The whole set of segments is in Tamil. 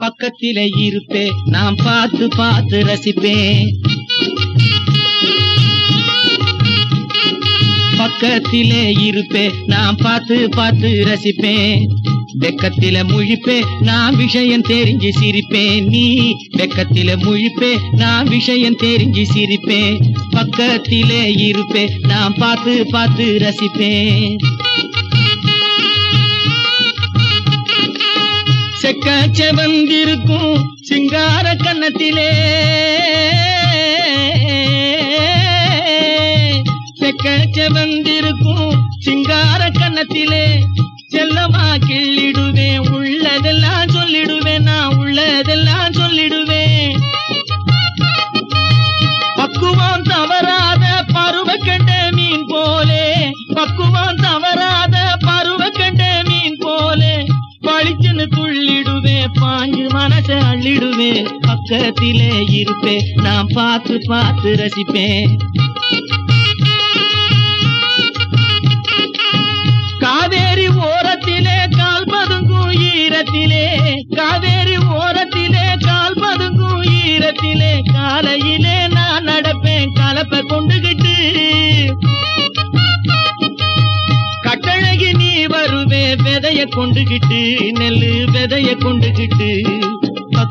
பக்கத்திலே இருப்பே நான் பார்த்து பார்த்து ரசிப்பேன். பக்கத்திலே இருப்பே நான் பார்த்து பார்த்து ரசிப்பேன். வெக்கத்தில முழிப்பேன் நான் விஷயம் தெரிஞ்சு சிரிப்பேன். நீ வெக்கத்தில முழிப்பே நான் விஷயம் தெரிஞ்சு சிரிப்பேன். பக்கத்திலே இருப்பே நான் பார்த்து பார்த்து ரசிப்பேன். காய்ச்ச வந்திருக்கும் சிங்கார கன்னத்திலே. செக்காய்ச்ச வந்திருக்கும் சிங்கார கன்னத்திலே. செல்லமா கிள்ளிடுவேன் உள்ளதெல்லாம் சொல்லிடுவேன் நான் உள்ளதெல்லாம் அள்ளிடுவேன் பக்கத்திலே இருப்பேன். நான் பார்த்து பார்த்து ரசிப்பேன். காவேரி ஓரத்திலே கால் பதுங்கும் ஈரத்திலே. காவேரி ஓரத்திலே கால் பதுங்கும் ஈரத்திலே. காலையிலே நான் நடப்பேன். கலப்பை கொண்டுகிட்டு. கட்டழகி நீ வருவே. விதைய கொண்டுகிட்டு. நெல்லு விதைய கொண்டுகிட்டு.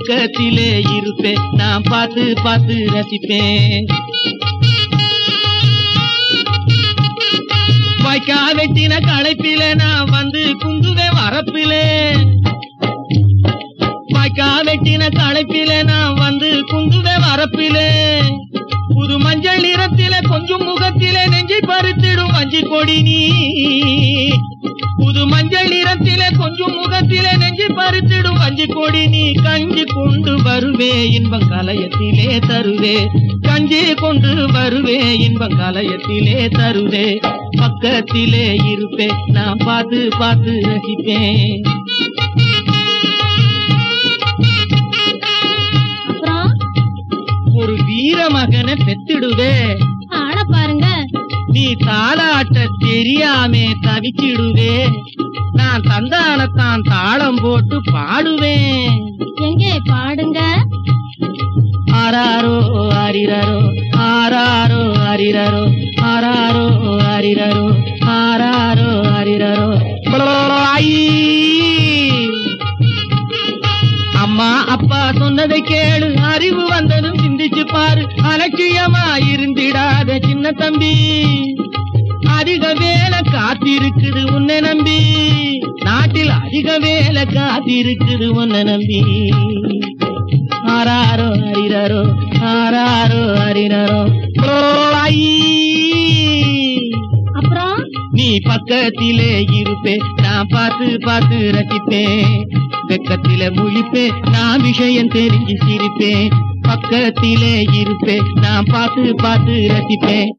பக்கத்திலே இருப்பேன். நான் பார்த்து பார்த்து ரசிப்பேன். வாய்க்கா வெட்டின களைப்பில நான் வந்து குங்குவே வரப்பிலே. வாய்க்கா வெட்டின களைப்பில நான் வந்து குங்குவே வரப்பிலே. புது மஞ்சள் நிறத்தில கொஞ்சம் முகத்திலே நெஞ்சை பறித்திடும் மஞ்சள் கொடி நீ. புது மஞ்சள் நிறத்தில கொஞ்சம் முகத்திலே நெஞ்சை பறித்திடும் வஞ்சி கொடி நீ கஞ்சி கொண்டு வருவே இன்பம் கலயத்திலே தருவே. கஞ்சி கொண்டு வருவே இன்பம் கலயத்திலே தருவே. பக்கத்திலே இருப்பேன் நான் பார்த்து பார்த்து ரசிப்பேன். அப்புறம்? ஒரு வீர மகனை பெத்திடுவே ஆள பாருங்க. நீ தாளாட்ட தெரியாமே தவிச்சிடுவே. நான் தந்தானத்தான் தாளம் போட்டு பாடுவேன். எங்கே பாடுங்க? ஆராரோ ஆரிரரோ ஆராரோ ஆரிரரோ ஆராரோ ஆரிரரோ. அம்மா அப்பா சொன்னதை கேளு. அறிவு வந்ததும் சிந்திச்சு பாரு. அலட்சியமா இருந்திடாத சின்ன தம்பி. அதிக வேலை காத்திருக்குது உன்னை நம்பி. நாட்டில் அதிக வேலை காத்திருக்குது உன்னை நம்பி. ஆராரோ அரிரரோ ஆராரோ அரிரரோ. நீ பக்கத்திலே இருப்பே நான் பார்த்து பார்த்து ரசிப்பேன் வெக்கத்தில முழிப்பேன் நான் விஷயம் தெரிஞ்சு சிரிப்பேன் பக்கத்திலே இருப்பேன் நான் பார்த்து பார்த்து ரசிப்பேன்